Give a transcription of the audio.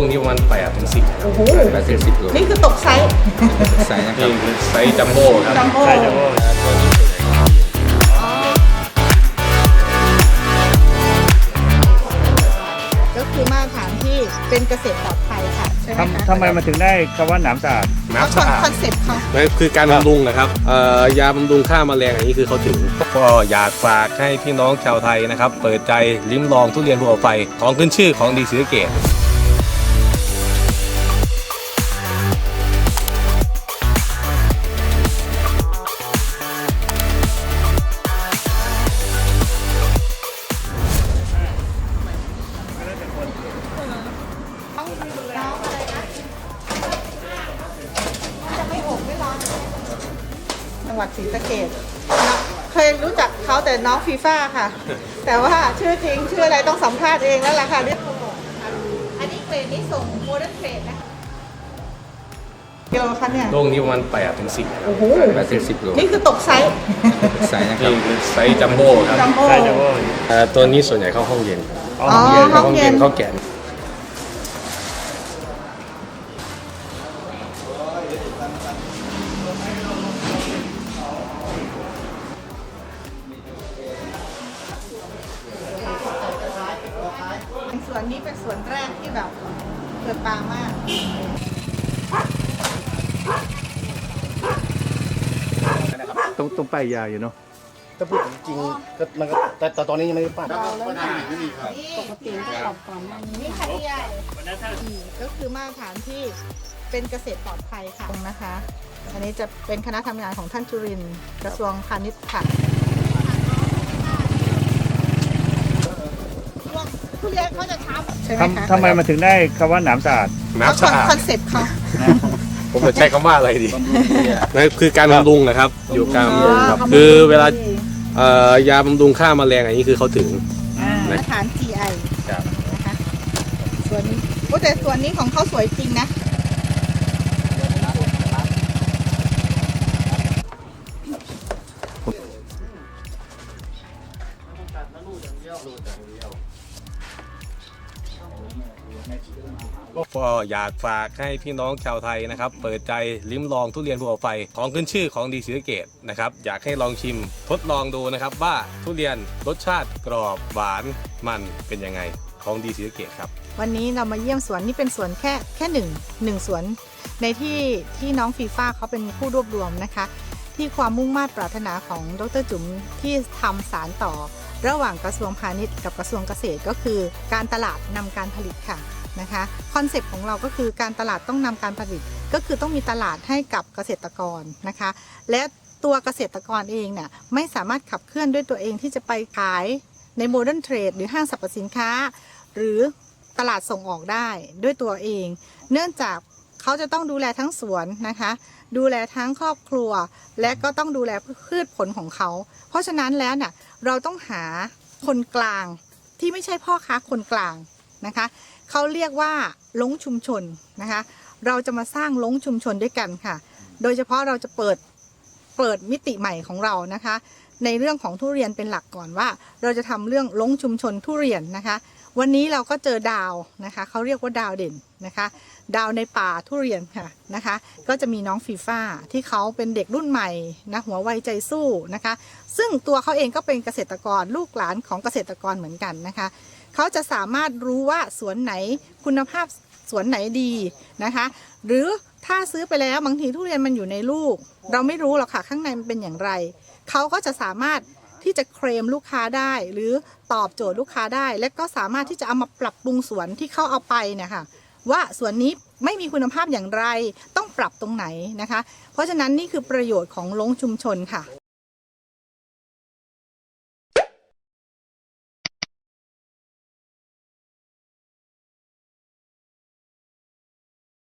ถึงสิบโลนี่คือตกไซส์ไซส์นะครับนี่คือไซส์จัมโบ้ครับจัมโบ้ใช่จัมโบ้ตัวนี้ส่วนใหญ่ก็ก็คือมาตรฐานที่เป็นเกษตรปลอดภัยค่ะใช่ไหมคะทำทำไมมันถึงได้คำว่าหนามสะอาดน้ำสะอาดคอนเซ็ปต์เขานั่นคือการบำรุงนะครับเอ่อยาบำรุงฆ่าแมลงอันนี้คือเขาถึงก็อยากฝากให้พี่น้องชาวไทยนะครับ เปิดใจลิ้มลองทุเรียนภูเขาไฟของขึ้นชื่อของดีศรีสะเกษ จังหวัดศรีสะเกษเคยรู้จักเขาแต่น้องฟีฟ่าค่ะ แต่ว่าชื่อจริงชื่ออะไรต้องสัมภาษณ์เองแล้วล่ะค่ะเนี่ยอันนี้เกรดนี้ส่งโมเดิร์นเทรดนะคะกิโลคะเนี่ยโลกนี้ประมาณ8ถึง10โอ้โหแปดถึงสิบโลนี่คือตกไซส์ไซส์นะครับนี่คือไซส์จัมโบ้ครับจัมโบ้ตัวนี้ส่วนใหญ่เข้าห้องเย็นครับอ๋ออ๋อเข้าห้ห้องเย็นเขาแก วนนี้เป็นสวนแรกที่แบบเกิดปลามากตรงตรงป้ายยาอยู่เนาะถ้าพูดจริงๆก็มันก็แต่แต่ตอนนี้ยังไม่ได้ปั้นปกติจะตอบก่อนนี่ค่ะนี่ใหญ่อืมก็คือมาตรฐานที่เป็นเกษตรปลอดภัยค่ะนะคะ อันนี้จะเป็นคณะทำงานของท่านจุรินทร์กระทรวงพาณิชย์ค่ะ ทุเรียนเขาจะช้ำใช่ไหมคะทำทำไมมันถึงได้คำว่าหนามสะอาด น้ำสะอาด คอนเซ็ปต์เขา ผมจะใช้คำว่าอะไรดีนั่นคือการบำรุงนะครับ อยู่การบำรุงครับอ๋อคือเวลาเอ่อยาบำรุงฆ่าแมลงอันนี้คือเขาถึงมาตรฐาน GI ครับ นะคะส่วนนี้โอ้แต่ส่วนนี้ของเขาสวยจริงนะ ก็อยากฝากให้พี่น้องชาวไทยนะครับ เปิดใจลิ้มลองทุเรียนภูเขาไฟของขึ้นชื่อของดีศรีสะเกษนะครับ อยากให้ลองชิมทดลองดูนะครับ ว่าทุเรียนรสชาติกรอบหวานมันเป็นยังไงของดีศรีสะเกษครับ วันนี้เรามาเยี่ยมสวนนี่เป็นสวนแค่แค่หนึ่งหนึ่งสวน ในที่ที่น้องฟีฟ่าเขาเป็นผู้รวบรวมนะคะ ที่ความมุ่งมา่ปรารถนาของดรจุ๋มที่ทำสารต่อ ระหว่างกระทรวงพาณิชย์กับกระทรวงเกษตรก็คือ การตลาดนำการผลิตค่ะ นะคะคอนเซปต์ของเราก็คือการตลาดต้องนำการผลิต ก็คือต้องมีตลาดให้กับเกษตรกรนะคะ และตัวเกษตรกรเองเนี่ยไม่สามารถขับเคลื่อนด้วยตัวเองที่จะไปขายในโมเดิร์นเทรดหรือห้างสรรพสินค้า หรือตลาดส่งออกได้ด้วยตัวเอง เนื่องจากเขาจะต้องดูแลทั้งสวนนะคะ ดูแลทั้งครอบครัว และก็ต้องดูแลพืชผลของเขา เพราะฉะนั้นแล้วเนี่ยเราต้องหาคนกลางที่ไม่ใช่พ่อค้าคนกลาง นะคะเขาเรียกว่าลงชุมชนนะคะ เราจะมาสร้างลงชุมชนด้วยกันค่ะ โดยเฉพาะเราจะเปิดเปิดมิติใหม่ของเรานะคะ ในเรื่องของทุเรียนเป็นหลักก่อนว่า เราจะทำเรื่องลงชุมชนทุเรียนนะคะ วันนี้เราก็เจอดาวนะคะเขาเรียกว่าดาวเด่นนะคะ ดาวในป่าทุเรียนค่ะนะคะ ก็จะมีน้องฟีฟ่าที่เขาเป็นเด็กรุ่นใหม่นะหัวไวใจสู้นะคะ ซึ่งตัวเขาเองก็เป็นเกษตรกรลูกหลานของเกษตรกรเหมือนกันนะคะ เขาจะสามารถรู้ว่าสวนไหนคุณภาพสวนไหนดีนะคะ หรือถ้าซื้อไปแล้วบางทีทุเรียนมันอยู่ในลูก เราไม่รู้หรอกค่ะข้างในมันเป็นอย่างไรเขาก็จะสามารถที่จะเคลมลูกค้าได้ หรือตอบโจทย์ลูกค้าได้ และก็สามารถที่จะเอามาปรับปรุงสวนที่เขาเอาไปเนี่ยค่ะว่าสวนนี้ไม่มีคุณภาพอย่างไรต้องปรับตรงไหนนะคะ เพราะฉะนั้นนี่คือประโยชน์ของลงชุมชนค่ะ